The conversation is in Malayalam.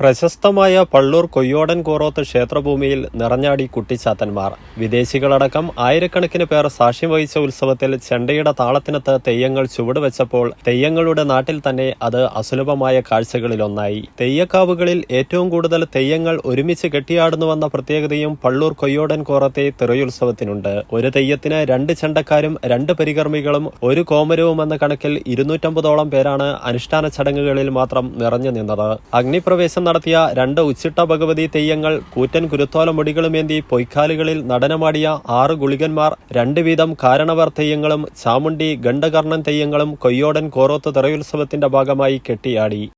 പ്രശസ്തമായ പള്ളൂർ കൊയ്യോടൻ കോറോത്ത് ക്ഷേത്രഭൂമിയിൽ നിറഞ്ഞാടി കുട്ടിച്ചാത്തന്മാർ. വിദേശികളടക്കം ആയിരക്കണക്കിന് പേർ സാക്ഷ്യം വഹിച്ച ഉത്സവത്തിൽ ചെണ്ടയുടെ താളത്തിനത്ത് തെയ്യങ്ങൾ ചുവടുവെച്ചപ്പോൾ തെയ്യങ്ങളുടെ നാട്ടിൽ തന്നെ അത് അസുലഭമായ കാഴ്ചകളിലൊന്നായി. തെയ്യക്കാവുകളിൽ ഏറ്റവും കൂടുതൽ തെയ്യങ്ങൾ ഒരുമിച്ച് കെട്ടിയാടുന്നുവെന്ന പ്രത്യേകതയും പള്ളൂർ കൊയ്യോടൻ കോറത്തെ തിറയുത്സവത്തിനുണ്ട്. ഒരു തെയ്യത്തിന് രണ്ട് ചെണ്ടക്കാരും രണ്ട് പരികർമ്മികളും ഒരു കോമരവും എന്ന കണക്കിൽ ഇരുന്നൂറ്റമ്പതോളം പേരാണ് അനുഷ്ഠാന ചടങ്ങുകളിൽ മാത്രം നിറഞ്ഞു നിന്നത്. അഗ്നിപ്രവേശം നടത്തിയ രണ്ട് ഉച്ചിട്ട ഭഗവതി തെയ്യങ്ങൾ കൂറ്റൻ കുരുത്തോല മുടികളുമേന്തി പൊയ്ക്കാലുകളിൽ നടനമാടിയ ആറ് ഗുളികന്മാർ രണ്ട് വീതം കാരണവർ തെയ്യങ്ങളും ചാമുണ്ടി ഗണ്ഡകർണൻ തെയ്യങ്ങളും കൊയ്യോടൻ കോറോത്ത് തിറയുത്സവത്തിന്റെ ഭാഗമായി കെട്ടിയാടി.